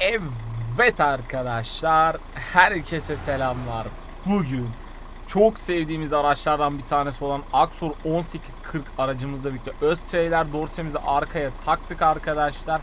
Evet arkadaşlar, herkese selamlar. Bugün çok sevdiğimiz araçlardan bir tanesi olan Axor 1840 aracımızla birlikte öz trailer dorsemizi arkaya taktık arkadaşlar.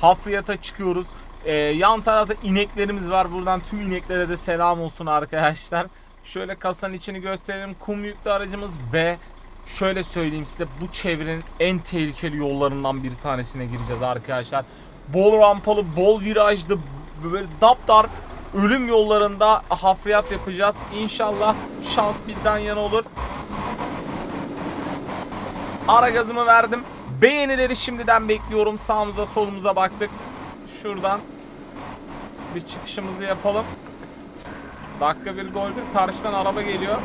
Hafriyata çıkıyoruz. Ee, yan tarafta ineklerimiz var. Buradan tüm ineklere de selam olsun arkadaşlar. Şöyle kasanın içini gösterelim. Kum yüklü aracımız ve şöyle söyleyeyim size bu çevrenin en tehlikeli yollarından bir tanesine gireceğiz arkadaşlar. Bol rampalı, bol virajlı, böyle daptar ölüm yollarında hafriyat yapacağız. İnşallah şans bizden yana olur. Ara gazımı verdim. Beğenileri şimdiden bekliyorum. Sağımıza solumuza baktık. Şuradan bir çıkışımızı yapalım. Dakika bir gol bir. Karşıdan araba geliyor.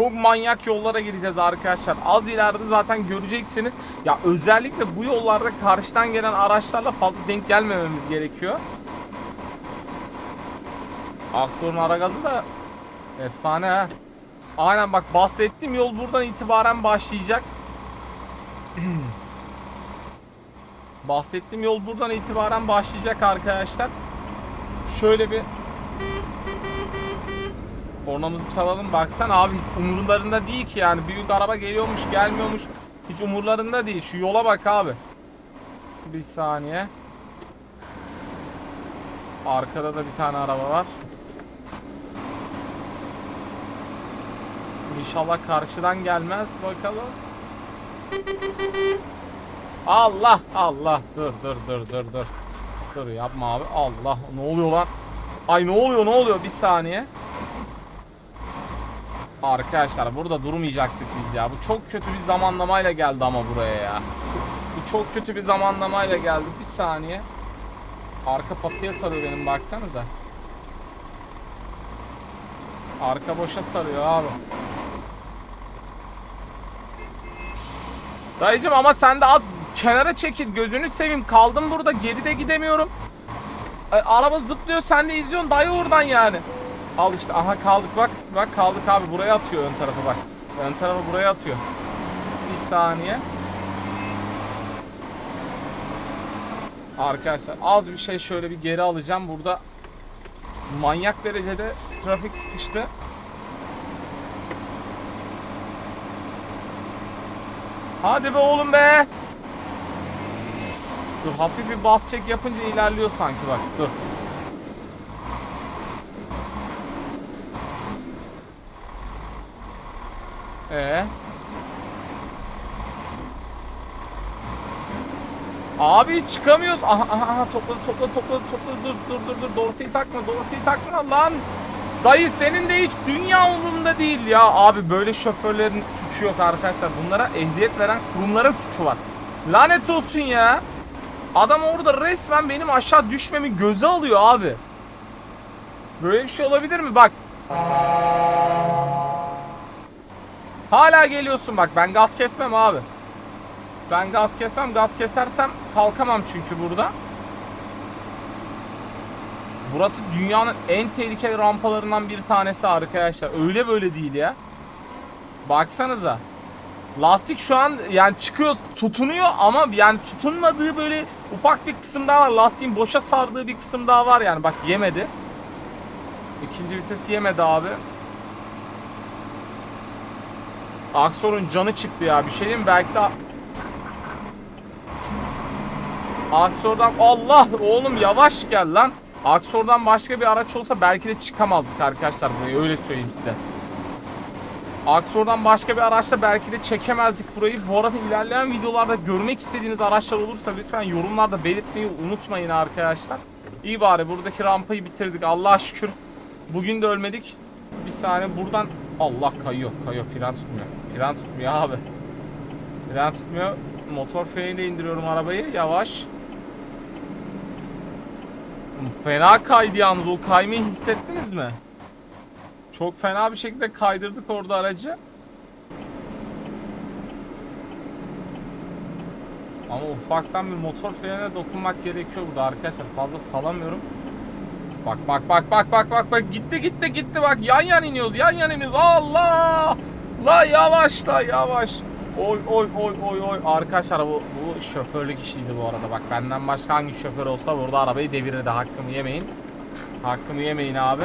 Çok manyak yollara gireceğiz arkadaşlar. Az ileride zaten göreceksiniz. Ya özellikle bu yollarda karşıdan gelen araçlarla fazla denk gelmememiz gerekiyor. Aksor'un ara gazı da efsane ha. Aynen bak bahsettiğim yol buradan itibaren başlayacak. bahsettiğim yol buradan itibaren başlayacak arkadaşlar. Şöyle bir Kornamızı çalalım. Baksan abi hiç umurlarında değil ki yani. Büyük araba geliyormuş gelmiyormuş. Hiç umurlarında değil. Şu yola bak abi. Bir saniye. Arkada da bir tane araba var. İnşallah karşıdan gelmez. Bakalım. Allah Allah. Dur dur dur dur dur. Dur yapma abi. Allah. Ne oluyor lan? Ay ne oluyor ne oluyor? Bir saniye. Arkadaşlar burada durmayacaktık biz ya. Bu çok kötü bir zamanlamayla geldi ama buraya ya. Bu çok kötü bir zamanlamayla geldi. Bir saniye. Arka patıya sarıyor benim baksanıza. Arka boşa sarıyor abi. Dayıcım ama sen de az kenara çekil. Gözünü seveyim. Kaldım burada. Geride gidemiyorum. E, Araba zıplıyor. Sen de izliyorsun. Dayı oradan yani. Al işte aha kaldık bak. Bak kaldık abi buraya atıyor ön tarafı bak. Ön tarafı buraya atıyor. Bir saniye. Arkadaşlar az bir şey şöyle bir geri alacağım. Burada manyak derecede trafik sıkıştı. Hadi be oğlum be. Dur hafif bir bas çek yapınca ilerliyor sanki bak. Dur. Ee? Abi çıkamıyoruz. Aha aha aha topladı topladı topladı topladı. Dur dur dur dur. Dorseyi takma dorseyi takma lan. Dayı senin de hiç dünya umurunda değil ya. Abi böyle şoförlerin suçu yok arkadaşlar. Bunlara ehliyet veren kurumların suçu var. Lanet olsun ya. Adam orada resmen benim aşağı düşmemi göze alıyor abi. Böyle bir şey olabilir mi? Bak. Hala geliyorsun bak ben gaz kesmem abi. Ben gaz kesmem. Gaz kesersem kalkamam çünkü burada. Burası dünyanın en tehlikeli rampalarından bir tanesi arkadaşlar. Öyle böyle değil ya. Baksanıza. Lastik şu an yani çıkıyor tutunuyor ama yani tutunmadığı böyle ufak bir kısım daha var. Lastiğin boşa sardığı bir kısım daha var yani. Bak yemedi. İkinci vitesi yemedi abi. Aksor'un canı çıktı ya. Bir şey diyeyim mi? Belki de... Aksor'dan... Allah! Oğlum yavaş gel lan. Aksor'dan başka bir araç olsa belki de çıkamazdık arkadaşlar burayı. Öyle söyleyeyim size. Aksor'dan başka bir araçla belki de çekemezdik burayı. Bu arada ilerleyen videolarda görmek istediğiniz araçlar olursa lütfen yorumlarda belirtmeyi unutmayın arkadaşlar. İyi bari buradaki rampayı bitirdik. Allah'a şükür. Bugün de ölmedik. Bir saniye buradan Allah kayıyor kayıyor fren tutmuyor. Fren tutmuyor abi. Fren tutmuyor. Motor freniyle indiriyorum arabayı yavaş. Fena kaydı yalnız o kaymayı hissettiniz mi? Çok fena bir şekilde kaydırdık orada aracı. Ama ufaktan bir motor frenine dokunmak gerekiyor burada arkadaşlar. Fazla salamıyorum. Bak bak bak bak bak bak bak gitti gitti gitti bak yan yan iniyoruz yan yan iniyoruz Allah la yavaş la yavaş Oy oy oy oy oy. Arkadaşlar bu, bu şoförlük işiydi bu arada. Bak benden başka hangi şoför olsa burada arabayı devirirdi. Hakkımı yemeyin. Hakkımı yemeyin abi.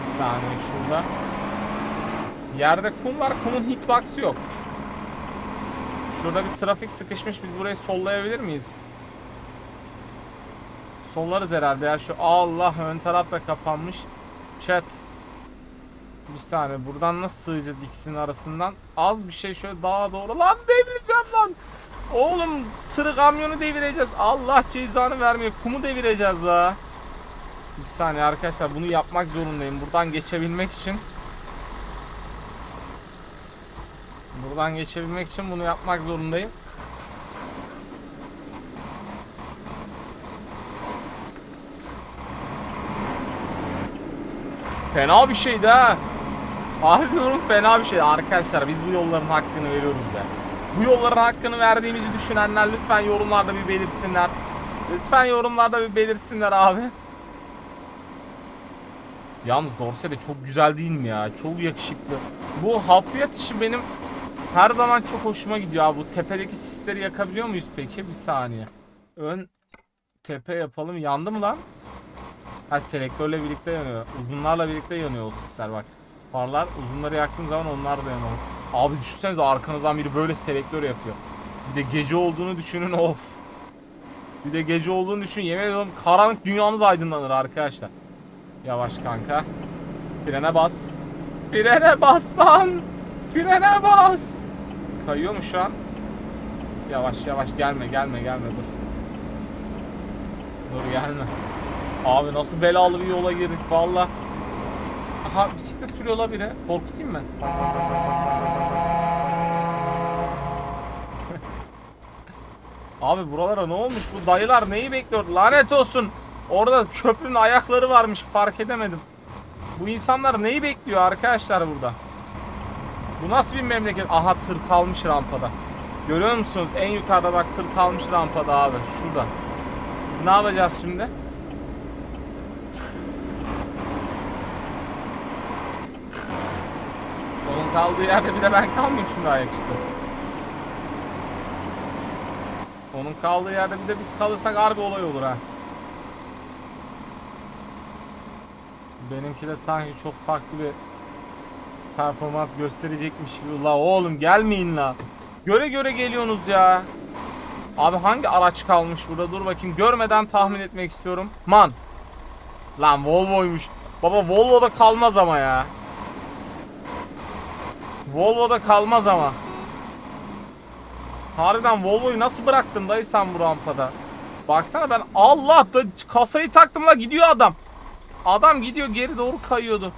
Bir saniye şurada. Yerde kum var. Kumun hitbox'ı yok. Şurada bir trafik sıkışmış. Biz burayı sollayabilir miyiz? Sollarız herhalde ya. Şu Allah ön taraf da kapanmış. Chat. Bir saniye. Buradan nasıl sığacağız ikisinin arasından? Az bir şey şöyle daha doğru. Lan devireceğim lan. Oğlum tırı kamyonu devireceğiz. Allah cezanı vermiyor. Kumu devireceğiz la. Bir saniye arkadaşlar bunu yapmak zorundayım. Buradan geçebilmek için. Buradan geçebilmek için bunu yapmak zorundayım. Fena bir şeydi ha. Harbi diyorum fena bir şey. Arkadaşlar biz bu yolların hakkını veriyoruz be. Bu yolların hakkını verdiğimizi düşünenler lütfen yorumlarda bir belirtsinler. Lütfen yorumlarda bir belirtsinler abi. Yalnız Dorse de çok güzel değil mi ya? Çok yakışıklı. Bu hafriyat işi benim her zaman çok hoşuma gidiyor abi. Bu tepedeki sisleri yakabiliyor muyuz peki? Bir saniye. Ön tepe yapalım. Yandı mı lan? Ha selektörle birlikte yanıyor. Uzunlarla birlikte yanıyor o sisler bak. Farlar uzunları yaktığın zaman onlar da yanıyor. Abi düşünsenize arkanızdan biri böyle selektör yapıyor. Bir de gece olduğunu düşünün of. Bir de gece olduğunu düşün. Yemin ediyorum karanlık dünyanız aydınlanır arkadaşlar. Yavaş kanka. Frene bas. Frene bas lan. Frene bas. Kayıyor mu şu an? Yavaş yavaş gelme gelme gelme dur. Dur gelme. Abi nasıl belalı bir yola girdik valla. Aha bisiklet sürüyor la biri. Korkutayım mı? Abi buralara ne olmuş? Bu dayılar neyi bekliyor? Lanet olsun. Orada köprünün ayakları varmış. Fark edemedim. Bu insanlar neyi bekliyor arkadaşlar burada? Bu nasıl bir memleket? Aha tır kalmış rampada. Görüyor musunuz? En yukarıda bak tır kalmış rampada abi. Şurada. Biz ne yapacağız şimdi? Onun kaldığı yerde bir de ben kalmayayım şimdi ayaküstü. Onun kaldığı yerde bir de biz kalırsak harbi olay olur ha. Benimki de sanki çok farklı bir performans gösterecekmiş gibi. La oğlum gelmeyin la. Göre göre geliyorsunuz ya. Abi hangi araç kalmış burada? Dur bakayım. Görmeden tahmin etmek istiyorum. Man. Lan Volvo'ymuş. Baba Volvo'da kalmaz ama ya. Volvo'da kalmaz ama. Harbiden Volvo'yu nasıl bıraktın dayı sen bu rampada? Baksana ben Allah da kasayı taktım la gidiyor adam. Adam gidiyor geri doğru kayıyordu.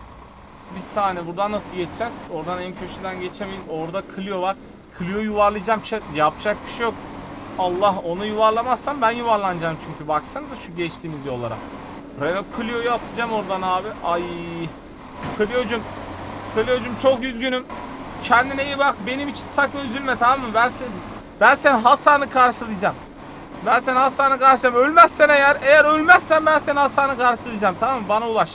Bir saniye buradan nasıl geçeceğiz? Oradan en köşeden geçemeyiz. Orada Clio var. Clio'yu yuvarlayacağım. Chat. Yapacak bir şey yok. Allah onu yuvarlamazsam ben yuvarlanacağım çünkü. Baksanıza şu geçtiğimiz yollara. Renault Clio'yu atacağım oradan abi. Ay. Clio'cum. Clio'cum çok üzgünüm. Kendine iyi bak. Benim için sakın üzülme tamam mı? Ben sen ben senin hasarını karşılayacağım. Ben senin hasarını karşılayacağım. Ölmezsen eğer, eğer ölmezsen ben senin hasarını karşılayacağım tamam mı? Bana ulaş.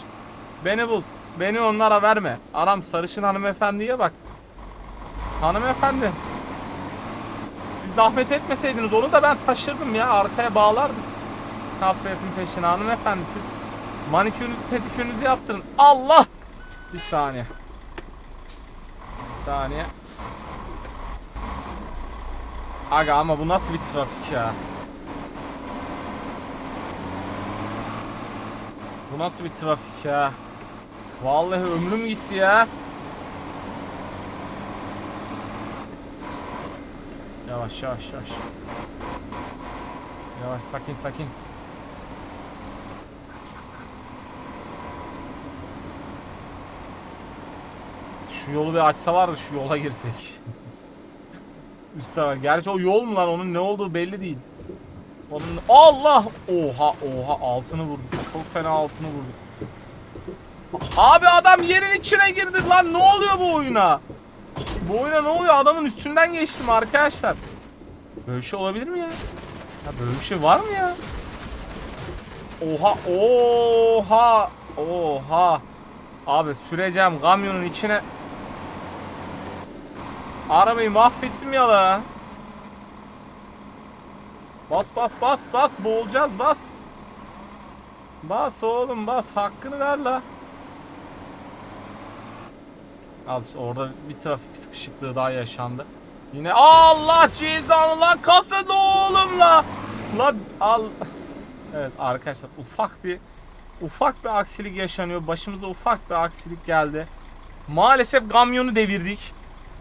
Beni bul. Beni onlara verme. Anam sarışın hanımefendiye bak. Hanımefendi. Siz zahmet etmeseydiniz onu da ben taşırdım ya. Arkaya bağlardık. Kafetin peşine hanımefendi siz manikürünüzü pedikürünüzü yaptırın. Allah! Bir saniye. Bir saniye. Aga ama bu nasıl bir trafik ya? Bu nasıl bir trafik ya? Vallahi ömrüm gitti ya. Yavaş yavaş yavaş. Yavaş sakin sakin. Şu yolu bir açsa var şu yola girsek. Üst taraf. Gerçi o yol mu lan onun ne olduğu belli değil. Onun Allah! Oha oha altını vurdu. Çok fena altını vurdu. Abi adam yerin içine girdi lan ne oluyor bu oyuna? Bu oyuna ne oluyor? Adamın üstünden geçtim arkadaşlar. Böyle bir şey olabilir mi ya? Ya böyle bir şey var mı ya? Oha oha. Oha. Abi süreceğim kamyonun içine. Arabayı mahvettim ya la. Bas bas bas bas boğulacağız bas. Bas oğlum bas hakkını ver la. Al işte orada bir trafik sıkışıklığı daha yaşandı. Yine Allah cezanı lan kasada oğlum la. La al. Evet arkadaşlar ufak bir ufak bir aksilik yaşanıyor. Başımıza ufak bir aksilik geldi. Maalesef kamyonu devirdik.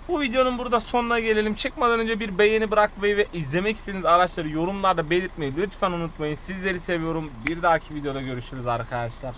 Bu videonun burada sonuna gelelim. Çıkmadan önce bir beğeni bırakmayı ve izlemek istediğiniz araçları yorumlarda belirtmeyi lütfen unutmayın. Sizleri seviyorum. Bir dahaki videoda görüşürüz arkadaşlar.